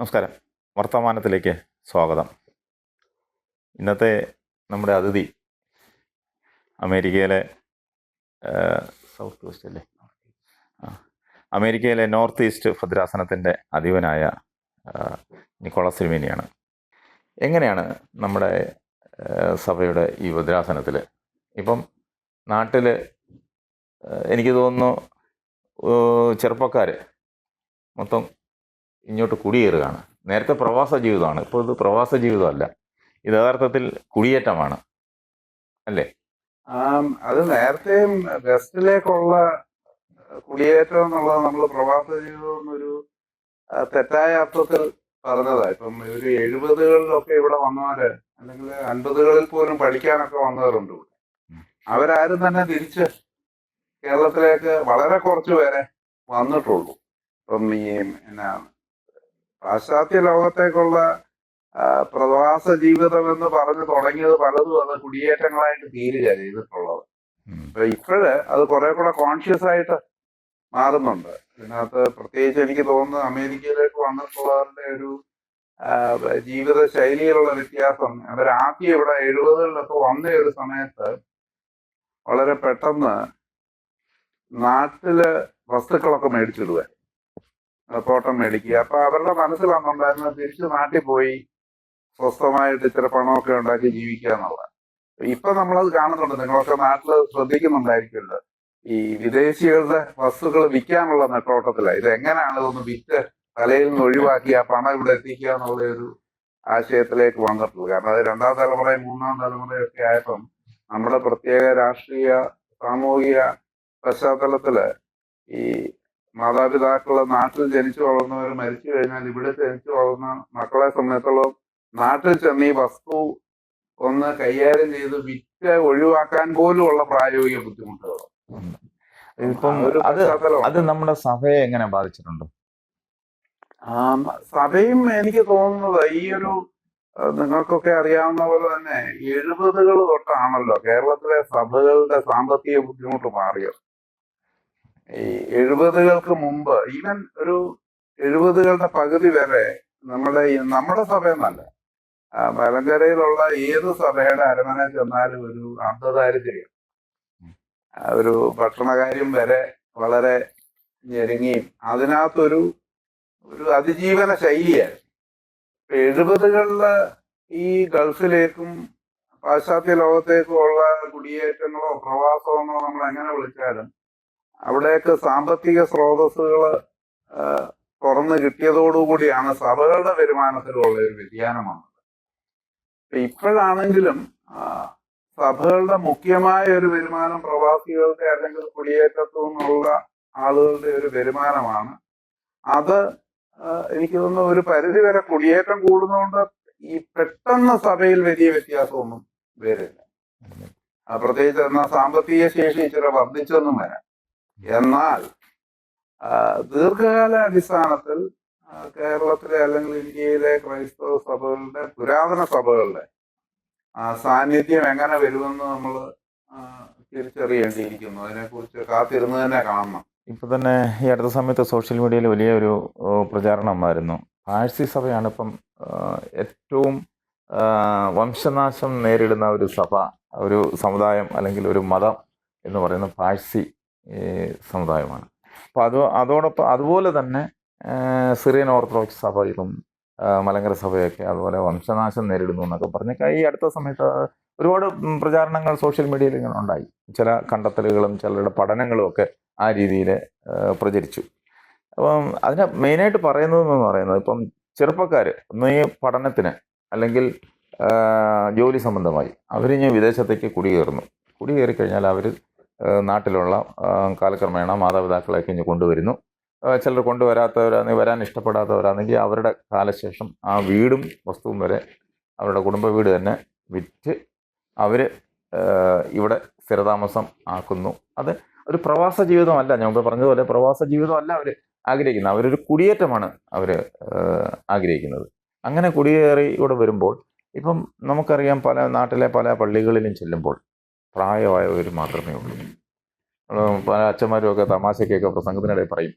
നമസ്കാരം. വർത്തമാനത്തിലേക്ക് സ്വാഗതം. ഇന്നത്തെ നമ്മുടെ അതിഥി അമേരിക്കയിലെ സൗത്ത് വെസ്റ്റ് അല്ലേ? അമേരിക്കയിലെ നോർത്ത് ഈസ്റ്റ് ഭദ്രാസനത്തിന്റെ അധിപനായ നിക്കോളാസ് സിൽമേനിയാണ് എങ്ങനെയാണ് നമ്മുടെ സഭയുടെ ഈ ഭദ്രാസനത്തിൽ ഇപ്പം നാട്ടിൽ എനിക്ക് തോന്നുന്നു ചെറുപ്പക്കാർ മൊത്തം ഇങ്ങോട്ട് കുടിയേറുകയാണ്. നേരത്തെ പ്രവാസ ജീവിതമാണ്. ഇപ്പോൾ ഇത് പ്രവാസ ജീവിതമല്ല. ഇത് യഥാർത്ഥത്തിൽ കുടിയേറ്റമാണ്. അല്ലേ? അത് നേരത്തെയും വെസ്റ്റിലേക്കുള്ള കുടിയേറ്റം എന്നുള്ളത് നമ്മൾ പ്രവാസ ജീവിതം എന്നൊരു തെറ്റായ അർത്ഥത്തിൽ പറഞ്ഞതാ. ഇപ്പം ഒരു എഴുപതുകളിലൊക്കെ ഇവിടെ വന്നവര് അല്ലെങ്കിൽ അൻപതുകളിൽ പോലും പഠിക്കാനൊക്കെ വന്നവരുണ്ട് ഇവിടെ. അവരാരും തന്നെ തിരിച്ച് കേരളത്തിലേക്ക് വളരെ കുറച്ച് പേരെ വന്നിട്ടുള്ളൂ. ഇപ്പം ഈ എന്നാ പാശ്ചാത്യ ലോകത്തേക്കുള്ള പ്രവാസ ജീവിതം എന്ന് പറഞ്ഞു തുടങ്ങിയത് പലതും അത് കുടിയേറ്റങ്ങളായിട്ട് തീരുക ചെയ്തിട്ടുള്ളത്. ഇപ്പോഴ് അത് കുറെ കൂടെ കോൺഷ്യസ് ആയിട്ട് മാറുന്നുണ്ട്. ഇതിനകത്ത് പ്രത്യേകിച്ച് എനിക്ക് തോന്നുന്നത് അമേരിക്കയിലേക്ക് വന്നിട്ടുള്ളവരുടെ ഒരു ജീവിത ശൈലിയിലുള്ള വ്യത്യാസം. അവരാദ്യം ഇവിടെ എഴുപതുകളിലൊക്കെ വന്ന ഒരു സമയത്ത് വളരെ പെട്ടെന്ന് നാട്ടിൽ വസ്തുക്കളൊക്കെ മേടിച്ചിടുക തോട്ടം മേടിക്കുക. അപ്പൊ അവരുടെ മനസ്സിൽ മനസ്സിലാണെന്നുണ്ടായിരുന്നത് തിരിച്ചു നാട്ടിൽ പോയി സ്വസ്ഥമായിട്ട് ഇത്ര പണമൊക്കെ ഉണ്ടാക്കി ജീവിക്കുക എന്നുള്ളത്. ഇപ്പൊ നമ്മളത് കാണുന്നുണ്ട്. നിങ്ങളൊക്കെ നാട്ടിൽ ശ്രദ്ധിക്കുന്നുണ്ടായിരിക്കുമല്ലോ ഈ വിദേശികളുടെ വസ്തുക്കൾ വിൽക്കാനുള്ള നെട്ടോട്ടത്തില. ഇത് എങ്ങനെയാണ് ഇതൊന്ന് വിറ്റ് തലയിൽ നിന്ന് ഒഴിവാക്കി ആ പണം ഇവിടെ എത്തിക്കുക എന്നുള്ള ഒരു ആശയത്തിലേക്ക് വന്നിട്ടുള്ളത്. കാരണം അത് രണ്ടാം തലമുറയും മൂന്നാം തലമുറയും ഒക്കെ ആയപ്പം നമ്മുടെ പ്രത്യേക രാഷ്ട്രീയ സാമൂഹിക പശ്ചാത്തലത്തിൽ ഈ മാതാപിതാക്കൾ നാട്ടിൽ ജനിച്ചു വളർന്നവർ മരിച്ചു കഴിഞ്ഞാൽ ഇവിടെ ജനിച്ചു വളർന്ന മക്കളെ സംബന്ധിച്ചോളം നാട്ടിൽ ചെന്ന് ഈ വസ്തു ഒന്ന് കൈകാര്യം ചെയ്ത് വിറ്റ് ഒഴിവാക്കാൻ പോലുമുള്ള പ്രായോഗിക ബുദ്ധിമുട്ടുകൾ ഇപ്പം അത് അത് നമ്മുടെ സഭയെ എങ്ങനെ ബാധിച്ചിട്ടുണ്ട്? സഭയും എനിക്ക് തോന്നുന്നത് ഈ ഒരു നിങ്ങൾക്കൊക്കെ അറിയാവുന്ന പോലെ തന്നെ എഴുപതുകൾ തൊട്ടാണല്ലോ കേരളത്തിലെ സഭകളുടെ സാമ്പത്തിക ബുദ്ധിമുട്ട് മാറിയത്. ഈ എഴുപതുകൾക്ക് മുമ്പ് ഈവൻ ഒരു എഴുപതുകളുടെ പകുതി വരെ നമ്മുടെ നമ്മുടെ സഭയെന്നല്ല മലങ്കരയിലുള്ള ഏത് സഭയുടെ അരമന ചെന്നാലും ഒരു അന്ധദാരിദ്ര്യം ഒരു ഭക്ഷണകാര്യം വരെ വളരെ ഞെരുങ്ങിയും അതിനകത്തൊരു ഒരു അതിജീവന ശൈലിയാണ് എഴുപതുകളിൽ ഈ ഗൾഫിലേക്കും പാശ്ചാത്യ ലോകത്തേക്കും ഉള്ള കുടിയേറ്റങ്ങളോ പ്രവാസമോ നമ്മൾ എങ്ങനെ വിളിച്ചാലും അവിടെയൊക്കെ സാമ്പത്തിക സ്രോതസ്സുകൾ തുറന്നു കിട്ടിയതോടുകൂടിയാണ് സഭകളുടെ വരുമാനത്തിലുള്ള ഒരു വ്യതിയാനം വന്നത് ഇപ്പോഴാണെങ്കിലും സഭകളുടെ മുഖ്യമായ ഒരു വരുമാനം പ്രവാസികളുടെ അല്ലെങ്കിൽ കുടിയേറ്റത്തു നിന്നുള്ള ആളുകളുടെ ഒരു വരുമാനമാണ്. അത് എനിക്ക് തോന്നുന്നു ഒരു പരിധി വരെ കുടിയേറ്റം കൂടുന്നതുകൊണ്ട് ഈ പെട്ടെന്ന് സഭയിൽ വലിയ വ്യത്യാസമൊന്നും വരില്ല. പ്രത്യേകിച്ച് എന്നാൽ സാമ്പത്തിക ശേഷി ഇച്ചിരി വർദ്ധിച്ചൊന്നും വരാം. എന്നാൽ ദീർഘകാല അടിസ്ഥാനത്തിൽ കേരളത്തിലെ അല്ലെങ്കിൽ ഇന്ത്യയിലെ ക്രൈസ്തവ സഭകളുടെ പുരാതന സഭകളുടെ സാന്നിധ്യം എങ്ങനെ വരുമെന്ന് നമ്മൾ തിരിച്ചറിയേണ്ടിയിരിക്കുന്നു. അതിനെക്കുറിച്ച് കാത്തിരുന്ന് തന്നെ കാണണം. ഇപ്പൊ തന്നെ ഈ അടുത്ത സമയത്ത് സോഷ്യൽ മീഡിയയിൽ വലിയൊരു പ്രചാരണമായിരുന്നു. പാഴ്സി സഭയാണ് ഇപ്പം ഏറ്റവും വംശനാശം നേരിടുന്ന ഒരു സഭ ഒരു സമുദായം അല്ലെങ്കിൽ ഒരു മതം എന്ന് പറയുന്ന പാഴ്സി സമുദായമാണ്. അപ്പോൾ അത് അതോടൊപ്പം അതുപോലെ തന്നെ സിറിയൻ ഓർത്തഡോക്സ് സഭയിലും മലങ്കര സഭയൊക്കെ അതുപോലെ വംശനാശം നേരിടുന്നു എന്നൊക്കെ പറഞ്ഞൊക്കെ ഈ അടുത്ത സമയത്ത് ഒരുപാട് പ്രചാരണങ്ങൾ സോഷ്യൽ മീഡിയയിൽ ഇങ്ങനെ ഉണ്ടായി. ചില കണ്ടെത്തലുകളും ചിലരുടെ പഠനങ്ങളും ഒക്കെ ആ രീതിയിൽ പ്രചരിച്ചു. അപ്പം അതിനെ മെയിനായിട്ട് പറയുന്നതെന്ന് പറയുന്നത് ഇപ്പം ചെറുപ്പക്കാർ ഒന്ന് ഈ പഠനത്തിന് അല്ലെങ്കിൽ ജോലി സംബന്ധമായി അവരിഞ്ഞ് വിദേശത്തേക്ക് കുടിയേറുന്നു. കുടിയേറി കഴിഞ്ഞാൽ അവർ നാട്ടിലുള്ള കാലക്രമേണ മാതാപിതാക്കളെയൊക്കെ ഇഞ്ഞ് കൊണ്ടുവരുന്നു. ചിലർ കൊണ്ടുവരാത്തവരാണെങ്കിൽ വരാൻ ഇഷ്ടപ്പെടാത്തവരാണെങ്കിൽ അവരുടെ കാലശേഷം ആ വീടും വസ്തുവും വരെ അവരുടെ കുടുംബ വീട് തന്നെ വിറ്റ് അവർ ഇവിടെ സ്ഥിരതാമസം ആക്കുന്നു. അത് ഒരു പ്രവാസ ജീവിതമല്ല. ഞാൻ മുമ്പ് പറഞ്ഞതുപോലെ പ്രവാസ ജീവിതമല്ല അവർ ആഗ്രഹിക്കുന്നത്. അവരൊരു കുടിയേറ്റമാണ് അവർ ആഗ്രഹിക്കുന്നത്. അങ്ങനെ കുടിയേറി ഇവിടെ വരുമ്പോൾ ഇപ്പം നമുക്കറിയാം പല നാട്ടിലെ പല പള്ളികളിലും ചെല്ലുമ്പോൾ പ്രായമായവർ മാത്രമേ ഉള്ളൂ. പല അച്ഛന്മാരും ഒക്കെ തമാശയ്ക്കൊക്കെ പ്രസംഗത്തിനിടെ പറയും.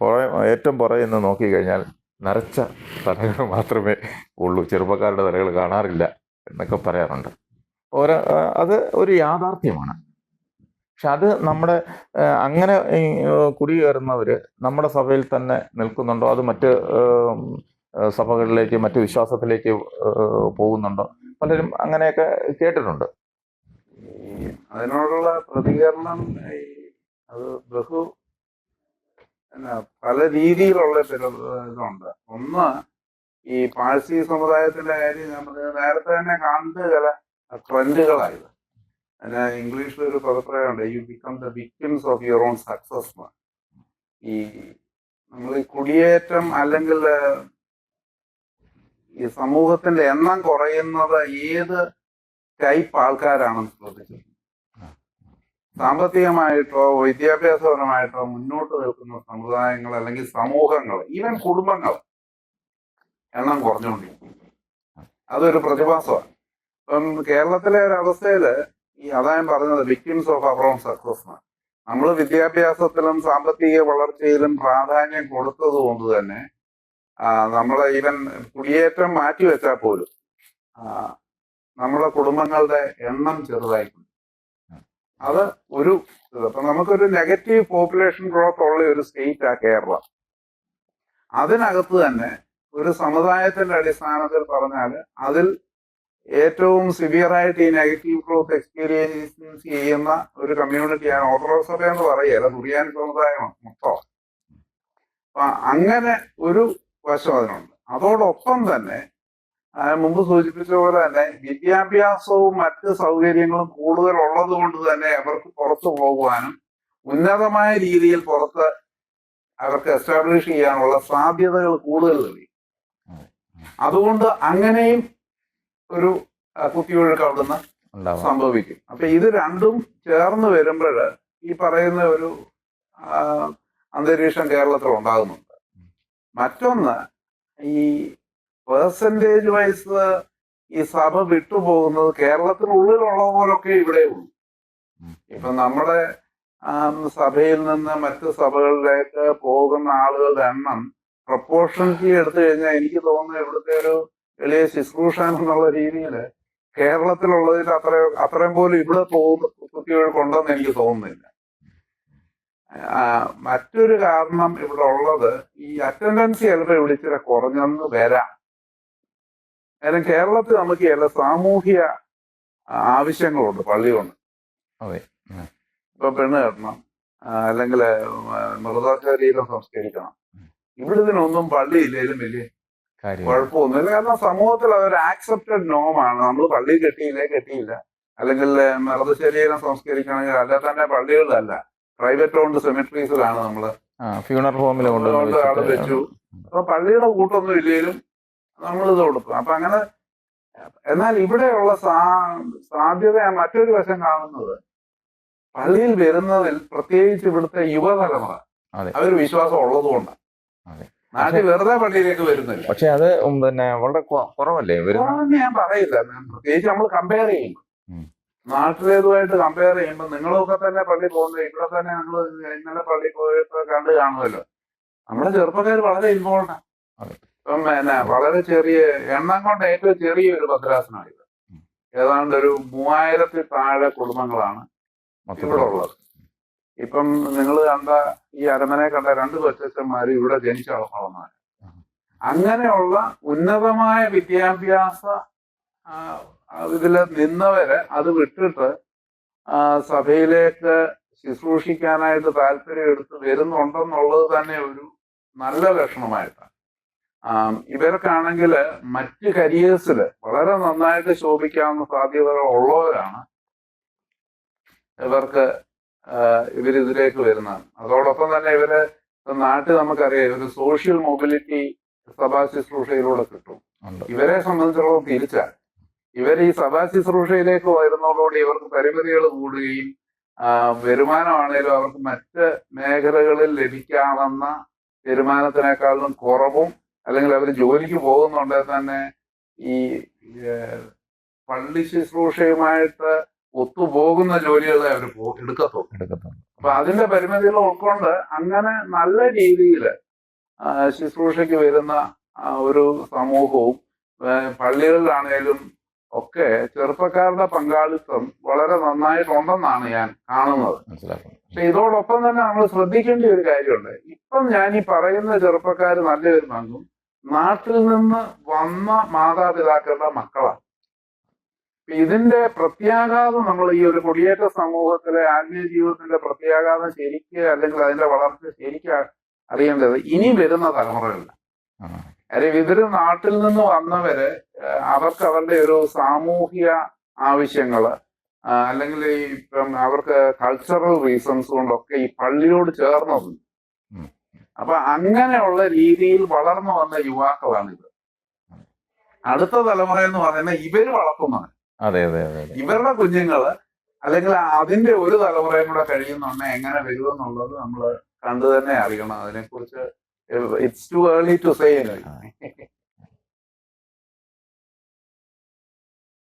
പുറ ഏറ്റവും പുറകെ നിന്ന് നോക്കിക്കഴിഞ്ഞാൽ നരച്ച തലകൾ മാത്രമേ ഉള്ളൂ. ചെറുപ്പക്കാരുടെ തലകൾ കാണാറില്ല എന്നൊക്കെ പറയാറുണ്ട്. ഓരോ അത് ഒരു യാഥാർത്ഥ്യമാണ്. പക്ഷെ അത് നമ്മുടെ അങ്ങനെ കുടിയേറുന്നവർ നമ്മുടെ സഭയിൽ തന്നെ നിൽക്കുന്നുണ്ടോ? അത് മറ്റ് സഭകളിലേക്ക് മറ്റ് വിശ്വാസത്തിലേക്ക് പോകുന്നുണ്ടോ? പലരും അങ്ങനെയൊക്കെ കേട്ടിട്ടുണ്ട്. അതിനോടുള്ള പ്രതികരണം ഈ അത് ബഹു പല രീതിയിലുള്ള ഇതുണ്ട്. ഒന്ന് ഈ പാഴ്സി സമുദായത്തിന്റെ കാര്യം നമ്മൾ നേരത്തെ തന്നെ കണ്ട് ചില ട്രെൻഡുകളായത്. അതിന് ഇംഗ്ലീഷിൽ ഒരു പദപ്രയോഗമുണ്ട്. You become the victims of your own success ഈ നമ്മൾ ഈ കുടിയേറ്റം അല്ലെങ്കിൽ ഈ സമൂഹത്തിന്റെ എണ്ണം കുറയുന്നത് ഏത് ടൈപ്പ് ആൾക്കാരാണെന്നുള്ളത് സാമ്പത്തികമായിട്ടോ വിദ്യാഭ്യാസപരമായിട്ടോ മുന്നോട്ട് നിൽക്കുന്ന സമുദായങ്ങൾ അല്ലെങ്കിൽ സമൂഹങ്ങൾ ഈവൻ കുടുംബങ്ങൾ എണ്ണം കുറഞ്ഞുകൊണ്ടിരിക്കും അതൊരു പ്രതിഭാസമാണ്. ഇപ്പം കേരളത്തിലെ ഒരു അവസ്ഥയിൽ ഈ അതായം പറഞ്ഞത് victims of our own success നമ്മൾ വിദ്യാഭ്യാസത്തിലും സാമ്പത്തിക വളർച്ചയിലും പ്രാധാന്യം കൊടുത്തത് കൊണ്ട് തന്നെ നമ്മളെ ഈവൻ കുടിയേറ്റം മാറ്റിവെച്ചാൽ പോലും നമ്മുടെ കുടുംബങ്ങളുടെ എണ്ണം ചെറുതായിട്ടുണ്ട്. അത് ഒരു. അപ്പൊ നമുക്കൊരു നെഗറ്റീവ് പോപ്പുലേഷൻ ഗ്രോത്ത് ഉള്ള ഒരു സ്റ്റേറ്റ് ആ കേരള. അതിനകത്ത് തന്നെ ഒരു സമുദായത്തിന്റെ അടിസ്ഥാനത്തിൽ പറഞ്ഞാൽ അതിൽ ഏറ്റവും സിവിയറായിട്ട് ഈ നെഗറ്റീവ് ഗ്രോത്ത് എക്സ്പീരിയൻസ് ചെയ്യുന്ന ഒരു കമ്മ്യൂണിറ്റിയാണ് ഓർത്തഡോക്സ് സഭ എന്ന് പറയുക തുറിയാൻ സമുദായമാണ് മൊത്തം. അപ്പൊ അങ്ങനെ ഒരു വശം അതിനുണ്ട്. അതോടൊപ്പം തന്നെ മുമ്പ് സൂചിപ്പിച്ച പോലെ തന്നെ വിദ്യാഭ്യാസവും മറ്റ് സൗകര്യങ്ങളും കൂടുതൽ ഉള്ളത് കൊണ്ട് തന്നെ അവർക്ക് പുറത്തു പോകുവാനും ഉന്നതമായ രീതിയിൽ പുറത്ത് അവർക്ക് എസ്റ്റാബ്ലിഷ് ചെയ്യാനുള്ള സാധ്യതകൾ കൂടുതൽ തെളിയും അതുകൊണ്ട് അങ്ങനെയും ഒരു കുത്തിയൊഴുക്ക് അവിടുന്ന് നിന്ന് സംഭവിക്കും. അപ്പൊ ഇത് രണ്ടും ചേർന്ന് വരുമ്പോൾ ഈ പറയുന്ന ഒരു അന്തരീക്ഷം കേരളത്തിൽ ഉണ്ടാകുന്നുണ്ട്. മറ്റൊന്ന് ഈ പേഴ്സന്റേജ് വൈസ് ഈ സഭ വിട്ടുപോകുന്നത് കേരളത്തിനുള്ളിലുള്ളവരൊക്കെ ഇവിടെ ഉള്ളൂ. ഇപ്പൊ നമ്മുടെ സഭയിൽ നിന്ന് മറ്റ് സഭകളിലേക്ക് പോകുന്ന ആളുകളുടെ എണ്ണം പ്രപ്പോർഷണലി എടുത്തു കഴിഞ്ഞാൽ എനിക്ക് തോന്നുന്നു ഇവിടുത്തെ ഒരു എളിയ ശുശ്രൂഷൻ എന്നുള്ള രീതിയിൽ കേരളത്തിലുള്ളതിൽ അത്ര അത്രയും പോലും ഇവിടെ പോകുന്ന കൊണ്ടെന്ന് എനിക്ക് തോന്നുന്നില്ല. മറ്റൊരു കാരണം ഇവിടെ ഉള്ളത് ഈ അറ്റൻഡൻസ് ചിലപ്പോൾ ഇവിടെ ഇച്ചിരി കുറഞ്ഞെന്ന് വരാം. കാരണം കേരളത്തിൽ നമുക്ക് ചില സാമൂഹ്യ ആവശ്യങ്ങളുണ്ട് പള്ളിയുണ്ട്. ഇപ്പൊ പെണ്ണ് കെട്ടണം അല്ലെങ്കിൽ മൃതശരീരം സംസ്കരിക്കണം. ഇവിടെ ഇതിനൊന്നും പള്ളി ഇല്ലെങ്കിലും വലിയ കുഴപ്പമൊന്നുമില്ല. കാരണം സമൂഹത്തിൽ അതൊരു ആക്സെപ്റ്റഡ് നോമാണ് നമ്മൾ പള്ളി കെട്ടിയില്ലേ കെട്ടിയില്ല. അല്ലെങ്കിൽ മൃതശരീരം സംസ്കരിക്കണമെങ്കിൽ അല്ല തന്നെ പള്ളികളിലല്ല. പ്രൈവറ്റ് ഓൺഡ് സെമിട്രീസിലാണ് നമ്മൾ ഫ്യൂണർ ഹോമിൽ വെച്ചു. അപ്പൊ പള്ളിയുടെ കൂട്ടൊന്നും ഇല്ലേലും നമ്മളിത് കൊടുക്കും. അപ്പൊ അങ്ങനെ എന്നാൽ ഇവിടെയുള്ള സാ സാധ്യത മറ്റൊരു വശം കാണുന്നത്. പള്ളിയിൽ വരുന്നതിൽ പ്രത്യേകിച്ച് ഇവിടുത്തെ യുവതലമുറ അവർ അവർ വിശ്വാസം ഉള്ളതുകൊണ്ടാണ് അതെ. നാട്ടിൽ വെറുതെ പള്ളിയിലേക്ക് വരുന്നില്ല. പക്ഷെ അത് പിന്നെ വളരെ കുറവല്ലേ ഞാൻ പറയില്ല. പ്രത്യേകിച്ച് നമ്മൾ കമ്പയർ ചെയ്യുമ്പോൾ. നാട്ടിലേതുമായിട്ട് കമ്പയർ ചെയ്യുമ്പോൾ നിങ്ങളൊക്കെ തന്നെ പള്ളി പോകുന്നത് ഇവിടെ തന്നെ നിങ്ങൾ ഇന്നലെ പള്ളി പോയപ്പോ കണ്ട് കാണുമല്ലോ. നമ്മുടെ ചെറുപ്പക്കാർ വളരെ ഇൻവോൾവ് ആണ് പിന്നെ വളരെ ചെറിയ എണ്ണം കൊണ്ട് ഏറ്റവും ചെറിയ ഒരു ഭദ്രാസനമാണ് ഇത്. ഏതാണ്ട് ഒരു മൂവായിരത്തിൽ താഴെ കുടുംബങ്ങളാണ് ഇവിടെ ഉള്ളത് ഇപ്പം നിങ്ങൾ കണ്ട ഈ അരമനെ കണ്ട രണ്ട് കൊച്ചന്മാർ ഇവിടെ ജനിച്ച വളർന്നവർ ഉം. അങ്ങനെയുള്ള ഉന്നതമായ വിദ്യാഭ്യാസ ഇതിൽ നിന്നവരെ അത് വിട്ടിട്ട് സഭയിലേക്ക് ശുശ്രൂഷിക്കാനായിട്ട് താല്പര്യം എടുത്ത് വരുന്നുണ്ടെന്നുള്ളത് തന്നെ ഒരു നല്ല ലക്ഷണമായിട്ടാണ് ഇവർക്കാണെങ്കിൽ മറ്റ് കരിയേഴ്സിൽ വളരെ നന്നായിട്ട് ശോഭിക്കാവുന്ന സാധ്യതകൾ ഉള്ളവരാണ് ഇവർക്ക് ഇവരിതിലേക്ക് വരുന്നതാണ് അതോടൊപ്പം തന്നെ ഇവർ നാട്ടിൽ നമുക്കറിയാം ഇവർ സോഷ്യൽ മൊബിലിറ്റി സഭാ ശുശ്രൂഷയിലൂടെ കിട്ടും. ഇവരെ സംബന്ധിച്ചിടത്തോളം തിരിച്ചാൽ ഇവർ ഈ സഭാ ശുശ്രൂഷയിലേക്ക് വരുന്നതോടുകൂടി ഇവർക്ക് പരിമിതികൾ കൂടുകയും വരുമാനമാണെങ്കിലും വരുമാനമാണേലും അവർക്ക് മറ്റ് മേഖലകളിൽ ലഭിക്കാവുന്ന വരുമാനത്തിനേക്കാളും കുറവും അല്ലെങ്കിൽ അവർ ജോലിക്ക് പോകുന്നുണ്ടെങ്കിൽ തന്നെ ഈ പള്ളി ശുശ്രൂഷയുമായിട്ട് ഒത്തുപോകുന്ന ജോലികളെ അവർ എടുക്കത്തുള്ളൂ. എടുക്കത്തുള്ളൂ. അപ്പൊ അതിന്റെ പരിമിതികൾ ഉൾക്കൊണ്ട് അങ്ങനെ നല്ല രീതിയിൽ ശുശ്രൂഷയ്ക്ക് വരുന്ന ഒരു സമൂഹവും പള്ളികളിലാണേലും ഒക്കെ ചെറുപ്പക്കാരുടെ പങ്കാളിത്തം വളരെ നന്നായിട്ടുണ്ടെന്നാണ് ഞാൻ കാണുന്നത്. പക്ഷെ ഇതോടൊപ്പം തന്നെ നമ്മൾ ശ്രദ്ധിക്കേണ്ട ഒരു കാര്യമുണ്ട്. ഇപ്പം ഞാൻ ഈ പറയുന്ന ചെറുപ്പക്കാർ നല്ലൊരു പങ്കും നാട്ടിൽ നിന്ന് വന്ന മാതാപിതാക്കളുടെ മക്കളാണ്. ഇതിന്റെ പ്രത്യാഘാതം നമ്മൾ ഈ ഒരു കുടിയേറ്റ സമൂഹത്തിലെ ആത്മീയ ജീവിതത്തിന്റെ പ്രത്യാഘാതം ശരിക്ക് അല്ലെങ്കിൽ അതിന്റെ വളർച്ച ശരിക്ക് അറിയേണ്ടത് ഇനി വരുന്ന തലമുറകളില്ല അല്ലെ കാര്യം ഇവർ നാട്ടിൽ നിന്ന് വന്നവര് അവർക്ക് അവരുടെ ഒരു സാമൂഹിക ആവശ്യങ്ങൾ അല്ലെങ്കിൽ ഈ ഇപ്പം അവർക്ക് കൾച്ചറൽ റീസൺസ് കൊണ്ടൊക്കെ ഈ പള്ളിയോട് ചേർന്നുണ്ട് ഉം. അപ്പൊ അങ്ങനെയുള്ള രീതിയിൽ വളർന്നു വന്ന യുവാക്കളാണ് യുവാക്കളാണിത് അടുത്ത തലമുറ എന്ന് പറയുന്നത് ഇവർ വളർത്തുന്നതാണ് അതെ അതെ അതെ ഇവരുടെ കുഞ്ഞുങ്ങൾ അല്ലെങ്കിൽ അതിന്റെ ഒരു തലമുറയും കൂടെ കഴിയുന്നുണ്ടെ എങ്ങനെ വരുമെന്നുള്ളത് നമ്മൾ കണ്ടു തന്നെ അറിയണം. അതിനെക്കുറിച്ച് it's too early to say.